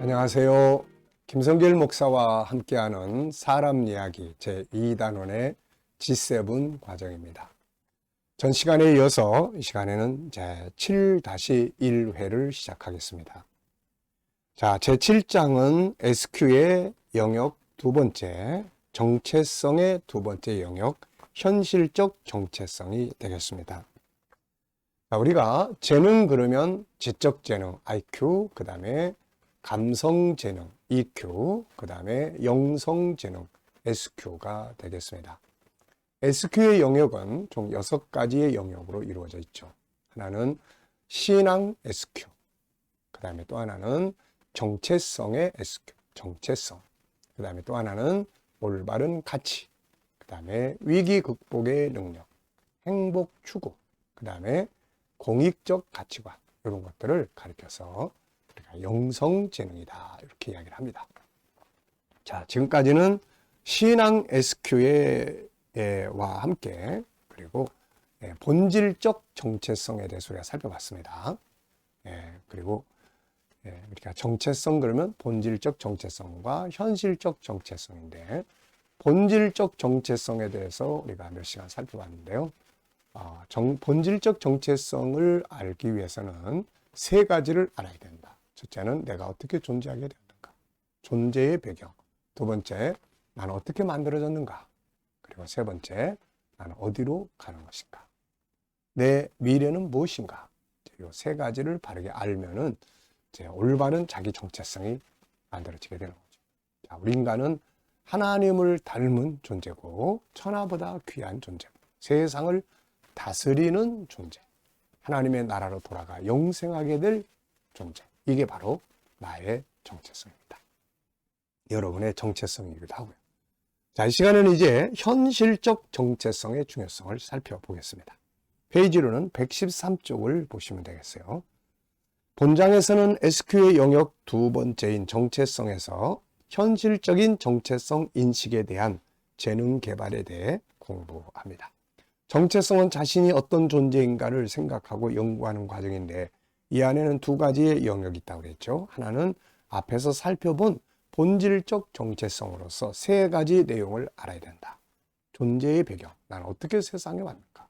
안녕하세요. 김성길 목사와 함께하는 사람 이야기 제2단원의 G7 과정입니다. 전 시간에 이어서 이 시간에는 제 7-1회를 시작하겠습니다. 자, 제 7장은 SQ의 영역 두 번째, 정체성의 두 번째 영역, 현실적 정체성이 되겠습니다. 자, 우리가 재능 그러면 지적 재능, IQ, 그 다음에 감성 재능, EQ, 그 다음에 영성 재능, SQ가 되겠습니다. SQ의 영역은 총 6가지의 영역으로 이루어져 있죠. 하나는 신앙 SQ, 그 다음에 또 하나는 정체성의 SQ, 정체성, 그 다음에 또 하나는 올바른 가치, 그 다음에 위기 극복의 능력, 행복 추구, 그 다음에 공익적 가치관, 이런 것들을 가리켜서 우리가 영성재능이다. 이렇게 이야기를 합니다. 자, 지금까지는 신앙 SQ와 함께 그리고 예, 본질적 정체성에 대해서 우리가 살펴봤습니다. 예, 그리고 예, 우리가 정체성 그러면 본질적 정체성과 현실적 정체성인데 본질적 정체성에 대해서 우리가 몇 시간 살펴봤는데요. 어, 정, 본질적 정체성을 알기 위해서는 세 가지를 알아야 된다. 첫째는 내가 어떻게 존재하게 되었는가. 존재의 배경. 두 번째, 나는 어떻게 만들어졌는가. 그리고 세 번째, 나는 어디로 가는 것인가. 내 미래는 무엇인가. 이 세 가지를 바르게 알면은 이제 올바른 자기 정체성이 만들어지게 되는 거죠. 자, 우리 인간은 하나님을 닮은 존재고 천하보다 귀한 존재고 세상을 다스리는 존재. 하나님의 나라로 돌아가 영생하게 될 존재. 이게 바로 나의 정체성입니다. 여러분의 정체성이기도 하고요. 자, 이 시간에는 이제 현실적 정체성의 중요성을 살펴보겠습니다. 페이지로는 113쪽을 보시면 되겠어요. 본장에서는 SQ의 영역 두 번째인 정체성에서 현실적인 정체성 인식에 대한 재능 개발에 대해 공부합니다. 정체성은 자신이 어떤 존재인가를 생각하고 연구하는 과정인데 이 안에는 두 가지의 영역이 있다고 그랬죠. 하나는 앞에서 살펴본 본질적 정체성으로서 세 가지 내용을 알아야 된다. 존재의 배경, 나는 어떻게 세상에 왔는가.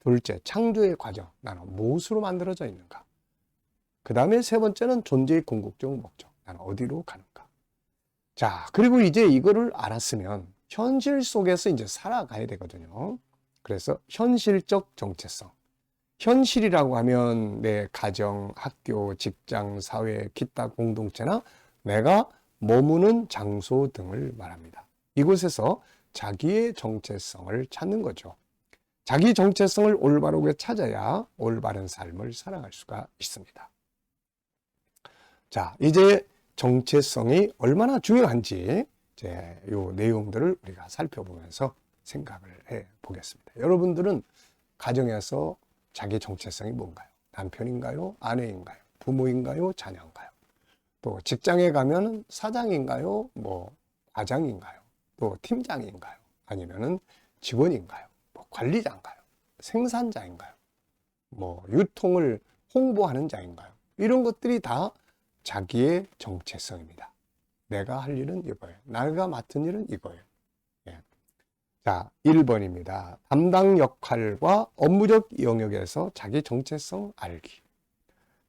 둘째, 창조의 과정, 나는 무엇으로 만들어져 있는가. 그 다음에 세 번째는 존재의 궁극적 목적, 나는 어디로 가는가. 자, 그리고 이제 이거를 알았으면 현실 속에서 이제 살아가야 되거든요. 그래서 현실적 정체성. 현실이라고 하면 내 가정, 학교, 직장, 사회, 기타 공동체나 내가 머무는 장소 등을 말합니다. 이곳에서 자기의 정체성을 찾는 거죠. 자기 정체성을 올바르게 찾아야 올바른 삶을 살아갈 수가 있습니다. 자, 이제 정체성이 얼마나 중요한지 이제 요 내용들을 우리가 살펴보면서 생각을 해 보겠습니다. 여러분들은 가정에서 자기 정체성이 뭔가요? 남편인가요? 아내인가요? 부모인가요? 자녀인가요? 또 직장에 가면 사장인가요? 뭐 과장인가요? 또 팀장인가요? 아니면은 직원인가요? 뭐 관리자인가요? 생산자인가요? 뭐 유통을 홍보하는 자인가요? 이런 것들이 다 자기의 정체성입니다. 내가 할 일은 이거예요. 내가 맡은 일은 이거예요. 자, 1번입니다. 담당 역할과 업무적 영역에서 자기 정체성 알기.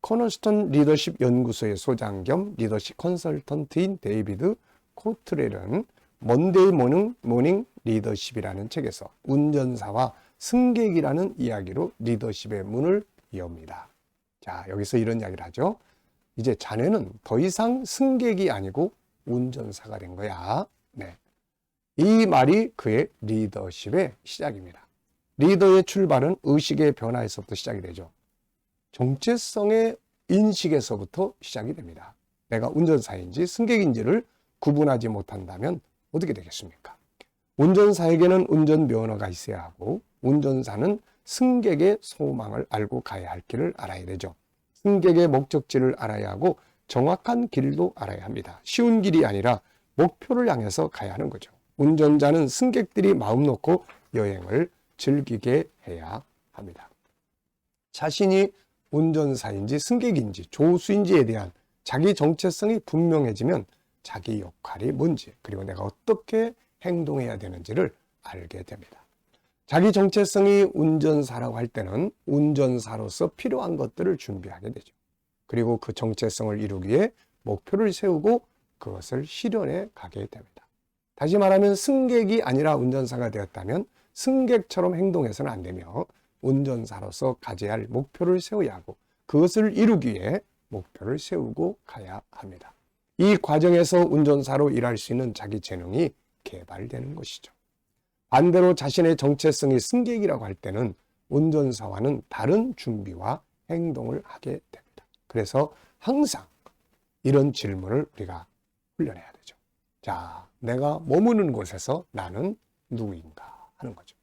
코너스톤 리더십 연구소의 소장 겸 리더십 컨설턴트인 데이비드 코트렐은 먼데이 모닝, 모닝 리더십이라는 책에서 운전사와 승객이라는 이야기로 리더십의 문을 여옵니다. 자, 여기서 이런 이야기를 하죠. 이제 자네는 더 이상 승객이 아니고 운전사가 된 거야. 네. 이 말이 그의 리더십의 시작입니다. 리더의 출발은 의식의 변화에서부터 시작이 되죠. 정체성의 인식에서부터 시작이 됩니다. 내가 운전사인지 승객인지를 구분하지 못한다면 어떻게 되겠습니까? 운전사에게는 운전 면허가 있어야 하고 운전사는 승객의 소망을 알고 가야 할 길을 알아야 되죠. 승객의 목적지를 알아야 하고 정확한 길도 알아야 합니다. 쉬운 길이 아니라 목표를 향해서 가야 하는 거죠. 운전자는 승객들이 마음 놓고 여행을 즐기게 해야 합니다. 자신이 운전사인지 승객인지 조수인지에 대한 자기 정체성이 분명해지면 자기 역할이 뭔지 그리고 내가 어떻게 행동해야 되는지를 알게 됩니다. 자기 정체성이 운전사라고 할 때는 운전사로서 필요한 것들을 준비하게 되죠. 그리고 그 정체성을 이루기 위해 목표를 세우고 그것을 실현해 가게 됩니다. 다시 말하면 승객이 아니라 운전사가 되었다면 승객처럼 행동해서는 안 되며 운전사로서 가져야 할 목표를 세워야 하고 그것을 이루기 위해 목표를 세우고 가야 합니다. 이 과정에서 운전사로 일할 수 있는 자기 재능이 개발되는 것이죠. 반대로 자신의 정체성이 승객이라고 할 때는 운전사와는 다른 준비와 행동을 하게 됩니다. 그래서 항상 이런 질문을 우리가 훈련해야 되죠. 자, 내가 머무는 곳에서 나는 누구인가 하는 거죠.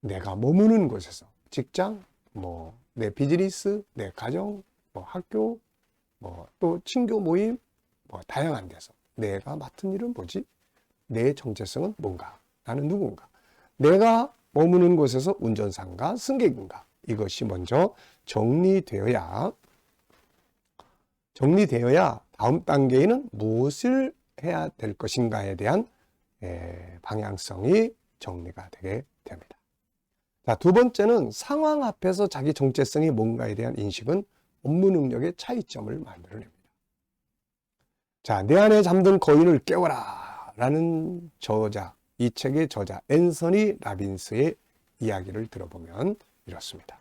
내가 머무는 곳에서 직장, 뭐 내 비즈니스, 내 가정, 뭐 학교, 뭐 또 친교 모임, 뭐 다양한 데서 내가 맡은 일은 뭐지? 내 정체성은 뭔가? 나는 누군가? 내가 머무는 곳에서 운전사인가 승객인가? 이것이 먼저 정리되어야 정리되어야 다음 단계에는 무엇을 해야 될 것인가에 대한 에, 방향성이 정리가 되게 됩니다. 자, 두 번째는 상황 앞에서 자기 정체성이 뭔가에 대한 인식은 업무 능력의 차이점을 만들어냅니다. 자, 내 안에 잠든 거인을 깨워라 라는 저자, 이 책의 저자 앤서니 라빈스의 이야기를 들어보면 이렇습니다.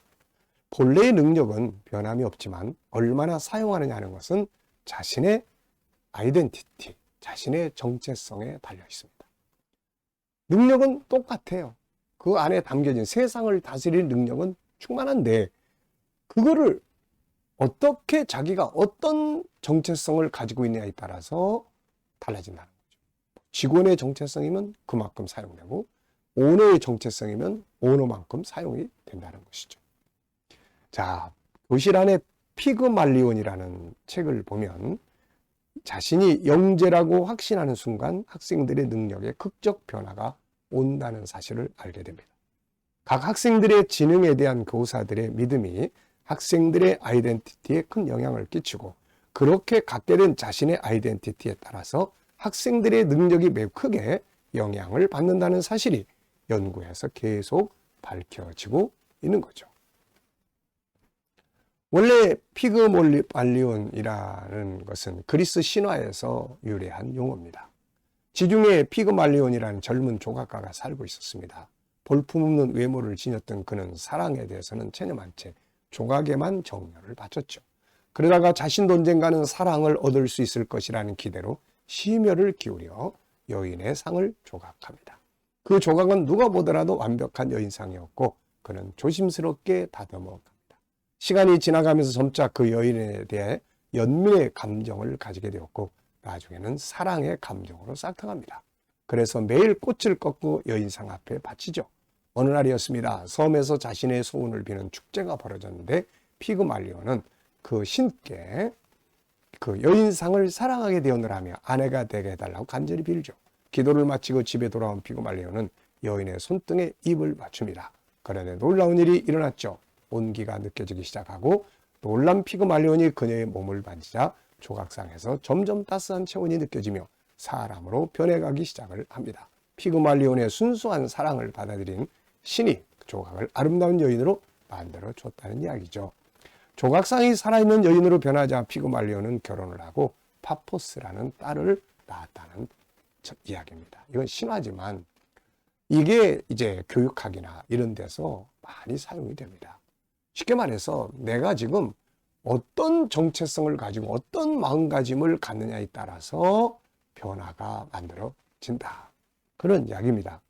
본래의 능력은 변함이 없지만 얼마나 사용하느냐 하는 것은 자신의 아이덴티티, 자신의 정체성에 달려 있습니다. 능력은 똑같아요. 그 안에 담겨진 세상을 다스릴 능력은 충만한데 그거를 어떻게 자기가 어떤 정체성을 가지고 있느냐에 따라서 달라진다는. 직원의 정체성이면 그만큼 사용되고 오너의 정체성이면 오너만큼 사용이 된다는 것이죠. 자, 교실 안에 피그말리온이라는 책을 보면 자신이 영재라고 확신하는 순간 학생들의 능력에 극적 변화가 온다는 사실을 알게 됩니다. 각 학생들의 지능에 대한 교사들의 믿음이 학생들의 아이덴티티에 큰 영향을 끼치고 그렇게 갖게 된 자신의 아이덴티티에 따라서 학생들의 능력이 매우 크게 영향을 받는다는 사실이 연구에서 계속 밝혀지고 있는 거죠. 원래 피그몰리발리온이라는 것은 그리스 신화에서 유래한 용어입니다. 지중해 피그말리온이라는 젊은 조각가가 살고 있었습니다. 볼품없는 외모를 지녔던 그는 사랑에 대해서는 체념한 채 조각에만 정열을 바쳤죠. 그러다가 자신도 언젠가는 사랑을 얻을 수 있을 것이라는 기대로 심혈을 기울여 여인의 상을 조각합니다. 그 조각은 누가 보더라도 완벽한 여인상이었고 그는 조심스럽게 다듬어 갑니다. 시간이 지나가면서 점차 그 여인에 대해 연민의 감정을 가지게 되었고 나중에는 사랑의 감정으로 싹트갑니다. 그래서 매일 꽃을 꺾고 여인상 앞에 바치죠. 어느 날이었습니다. 섬에서 자신의 소원을 비는 축제가 벌어졌는데 피그말리오는 그 신께 그 여인상을 사랑하게 되었느라며 아내가 되게 해달라고 간절히 빌죠. 기도를 마치고 집에 돌아온 피그말리오는 여인의 손등에 입을 맞춥니다. 그런데 놀라운 일이 일어났죠. 온기가 느껴지기 시작하고 놀란 피그말리온이 그녀의 몸을 만지자 조각상에서 점점 따스한 체온이 느껴지며 사람으로 변해가기 시작을 합니다. 피그말리온의 순수한 사랑을 받아들인 신이 조각을 아름다운 여인으로 만들어 줬다는 이야기죠. 조각상이 살아있는 여인으로 변하자 피그말리온은 결혼을 하고 파포스라는 딸을 낳았다는 이야기입니다. 이건 신화지만 이게 이제 교육학이나 이런 데서 많이 사용이 됩니다. 쉽게 말해서 내가 지금 어떤 정체성을 가지고 어떤 마음가짐을 갖느냐에 따라서 변화가 만들어진다. 그런 이야기입니다.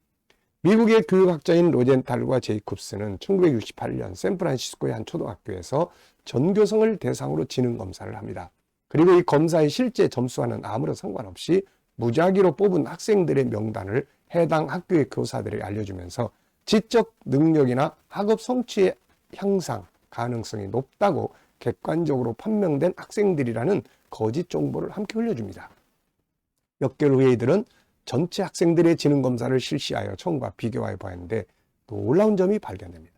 미국의 교육학자인 로젠탈과 제이콥스는 1968년 샌프란시스코의 한 초등학교에서 전교성을 대상으로 지능 검사를 합니다. 그리고 이 검사의 실제 점수와는 아무런 상관없이 무작위로 뽑은 학생들의 명단을 해당 학교의 교사들에게 알려주면서 지적 능력이나 학업 성취의 향상 가능성이 높다고 객관적으로 판명된 학생들이라는 거짓 정보를 함께 흘려줍니다. 몇 개월 후에 이들은 전체 학생들의 지능 검사를 실시하여 처음과 비교하여 보았는데 놀라운 점이 발견됩니다.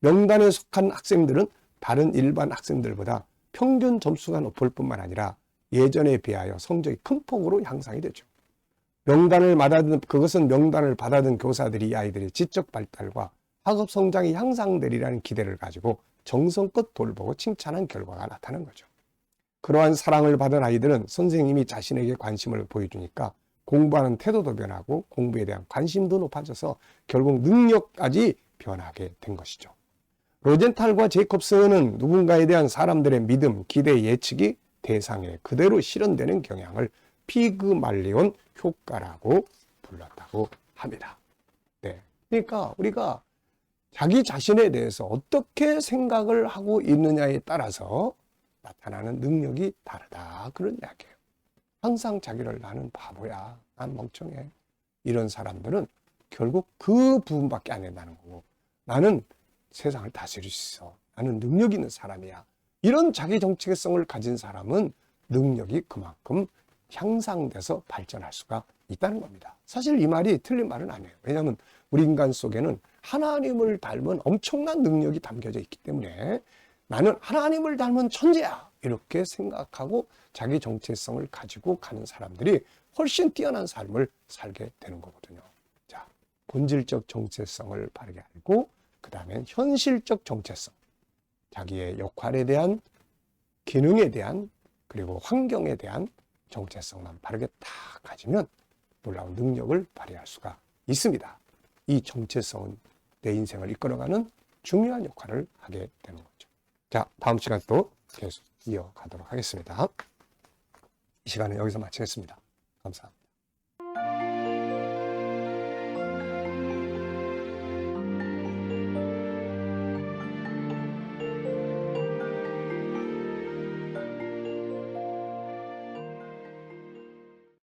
명단에 속한 학생들은 다른 일반 학생들보다 평균 점수가 높을 뿐만 아니라 예전에 비하여 성적이 큰 폭으로 향상이 되죠. 명단을 받아든 그것은 명단을 받아든 교사들이 이 아이들의 지적 발달과 학업 성장이 향상되리라는 기대를 가지고 정성껏 돌보고 칭찬한 결과가 나타난 거죠. 그러한 사랑을 받은 아이들은 선생님이 자신에게 관심을 보여주니까 공부하는 태도도 변하고 공부에 대한 관심도 높아져서 결국 능력까지 변하게 된 것이죠. 로젠탈과 제이콥스는 누군가에 대한 사람들의 믿음, 기대, 예측이 대상에 그대로 실현되는 경향을 피그말리온 효과라고 불렀다고 합니다. 네. 그러니까 우리가 자기 자신에 대해서 어떻게 생각을 하고 있느냐에 따라서 나타나는 능력이 다르다. 그런 이야기예요. 항상 자기를 나는 바보야. 난 멍청해. 이런 사람들은 결국 그 부분밖에 안 된다는 거고 나는 세상을 다스릴 수 있어. 나는 능력 있는 사람이야. 이런 자기 정체성을 가진 사람은 능력이 그만큼 향상돼서 발전할 수가 있다는 겁니다. 사실 이 말이 틀린 말은 아니에요. 왜냐하면 우리 인간 속에는 하나님을 닮은 엄청난 능력이 담겨져 있기 때문에 나는 하나님을 닮은 천재야. 이렇게 생각하고 자기 정체성을 가지고 가는 사람들이 훨씬 뛰어난 삶을 살게 되는 거거든요. 자, 본질적 정체성을 바르게 알고, 그 다음엔 현실적 정체성. 자기의 역할에 대한, 기능에 대한, 그리고 환경에 대한 정체성만 바르게 다 가지면 놀라운 능력을 발휘할 수가 있습니다. 이 정체성은 내 인생을 이끌어가는 중요한 역할을 하게 되는 거죠. 자, 다음 시간 또 계속 이어가도록 하겠습니다. 이 시간은 여기서 마치겠습니다. 감사합니다.